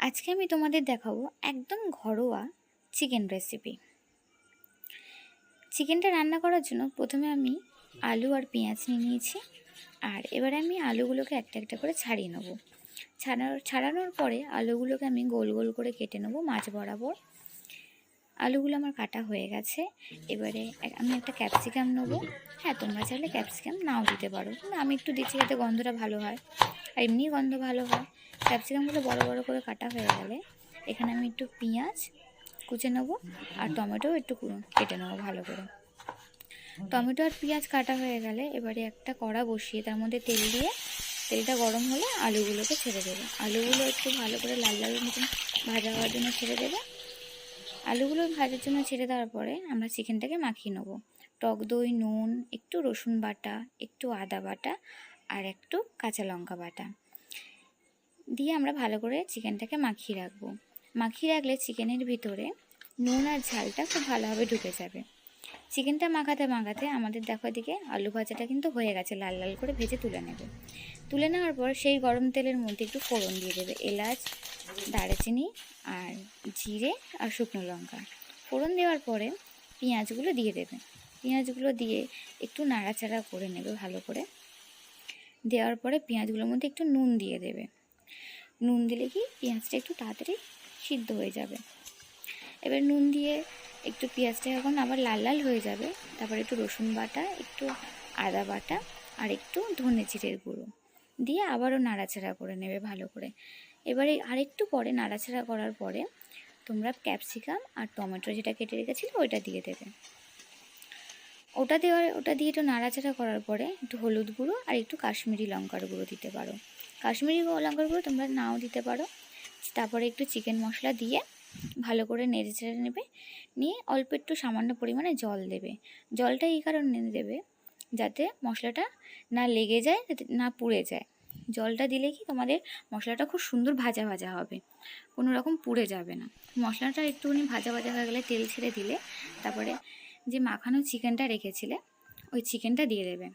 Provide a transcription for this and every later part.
আজকে আমি তোমাদের দেখাবো একদম ঘরোয়া চিকেন রেসিপি চিকেনটা রান্না করার জন্য প্রথমে আমি আলু আর পেঁয়াজ নিয়ে নিয়েছি, আর এবারে আমি আলুগুলোকে একটা একটা করে ছাড়িয়ে নেব। ছাড়ানোর ছাড়ানোর পরে আলুগুলোকে আমি গোল গোল করে কেটে নেব মাছ বরাবর। আলুগুলো আমার কাটা হয়ে গেছে। এবারে আমি একটা ক্যাপসিকাম নেব। হ্যাঁ তোমরা চাইলে ক্যাপসিকাম নাও দিতে পারো। কিন্তু আমি একটু দিচ্ছি যাতে গন্ধটা ভালো হয়। আর এমনি গন্ধ ভালো হয়। ক্যাপসিকামগুলো বড় বড় করে কাটা হয়ে গেলে এখানে আমি একটু পেঁয়াজ কুচে নেব আর টমেটো একটু কেটে নেব ভালো করে। টমেটো আর পেঁয়াজ কাটা হয়ে গেলে এবারে একটা কড়া বসিয়ে তার মধ্যে তেল দিয়ে, তেলটা গরম হলে আলুগুলোকে ছেড়ে দেবে। আলুগুলো একটু ভালো করে লাল লাল মতন ভাজা হওয়ার জন্য ছেড়ে দেবে। আলুগুলো ভাজার জন্য ছেড়ে দেওয়ার পরে আমরা চিকেনটাকে মাখিয়ে নেব। টক দই, নুন, একটু রসুন বাটা, একটু আদা বাটা আর একটু কাঁচা লঙ্কা বাটা। দিয়ে আমরা ভালো করে চিকেনটাকে মাখিয়ে রাখব। মাখিয়ে রাখলে চিকেনের ভিতরে নুন আর ঝালটা খুব ভালোভাবে ঢুকে যাবে। চিকেনটা মাখাতে মাখাতে আমাদের দেখো দিকে আলু ভাজাটা কিন্তু হয়ে গেছে, লাল লাল করে ভেজে তুলে নেবে। তুলে নেওয়ার পর সেই গরম তেলের মধ্যে একটু ফোড়ন দিয়ে দেবে, এলাচ দারচিনি আর জিরে আর শুকনো লঙ্কা। ফোড়ন দেওয়ার পরে পেঁয়াজগুলো দিয়ে দেবে। পেঁয়াজগুলো দিয়ে একটু নাড়াচাড়া করে নেবে ভালো করে। দেওয়ার পরে পেঁয়াজগুলোর মধ্যে একটু নুন দিয়ে দেবে। নুন দিলে কি পেঁয়াজটা একটু তাড়াতাড়ি সিদ্ধ হয়ে যাবে। এবার নুন দিয়ে একটু পেঁয়াজটা এখন আবার লাল লাল হয়ে যাবে। তারপরে একটু রসুন বাটা, একটু আদা বাটা আর একটু ধনে জিরের গুঁড়ো। দিয়ে আবারও নাড়াচাড়া করে নেবে ভালো করে। এবারে আরেকটু পরে নাড়াচাড়া করার পরে তোমরা ক্যাপসিকাম আর টমেটো যেটা কেটে রেখেছিলে ওইটা দিয়ে দেবে। ওটা দেওয়ার, ওটা দিয়ে একটু নাড়াচাড়া করার পরে একটু হলুদ গুঁড়ো আর একটু কাশ্মীরি লঙ্কার গুঁড়ো দিতে পারো। কাশ্মীরি লঙ্কার গুঁড়ো তোমরা নাও দিতে পারো। তারপরে একটু চিকেন মশলা দিয়ে ভালো করে নেড়ে চেড়ে নেবে। নিয়ে অল্প একটু সামান্য পরিমাণে জল দেবে। জলটা এই কারণে দেবে যাতে মশলাটা না লেগে যায়, যাতে না পুড়ে যায়। জলটা দিলে কি তোমাদের মশলাটা খুব সুন্দর ভাজা ভাজা হবে। কোনো রকম পুড়ে যাবে না। মশলাটা একটুখানি ভাজা ভাজা হয়ে গেলে তেল ছেড়ে দিলে তারপরে যে মাখানো চিকেনটা রেখেছিলে, ওই চিকেনটা দিয়ে দেবে।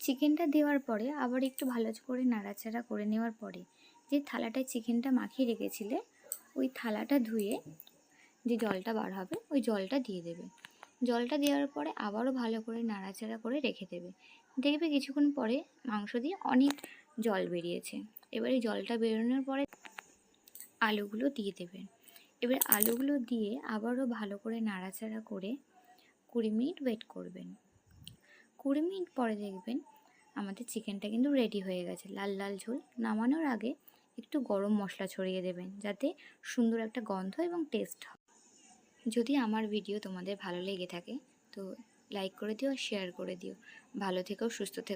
চিকেনটা দেওয়ার পরে আবার একটু ভালো করে নাড়াচাড়া করে নেওয়ার পরে যে থালাটায় চিকেনটা মাখিয়ে রেখেছিলে, ওই থালাটা ধুয়ে যে জলটা বার হবে, ওই জলটা দিয়ে দেবে। জলটা দেওয়ার পরে আবারও ভালো করে নাড়াচাড়া করে রেখে দেবে। দেখবে কিছুক্ষণ পরে মাংস দিয়ে অনেক জল বেরিয়েছে। এবারে জলটা বেরোনোর পরে আলুগুলো দিয়ে দেবে। এবার আলুগুলো দিয়ে আবারও ভালো করে নাড়াচাড়া করে কুড়ি মিনিট ওয়েট করবেন। কুড়ি মিনিট পরে দেখবেন আমাদের চিকেনটা কিন্তু রেডি হয়ে গেছে। লাল লাল ঝোল নামানোর আগে একটু গরম মশলা ছড়িয়ে দেবেন, যাতে সুন্দর একটা গন্ধ এবং টেস্ট হয়। যদি আমার ভিডিও তোমাদের ভালো লেগে থাকে, তো লাইক করে দিও আর শেয়ার করে দিও। ভালো থেকো, সুস্থ থেকো।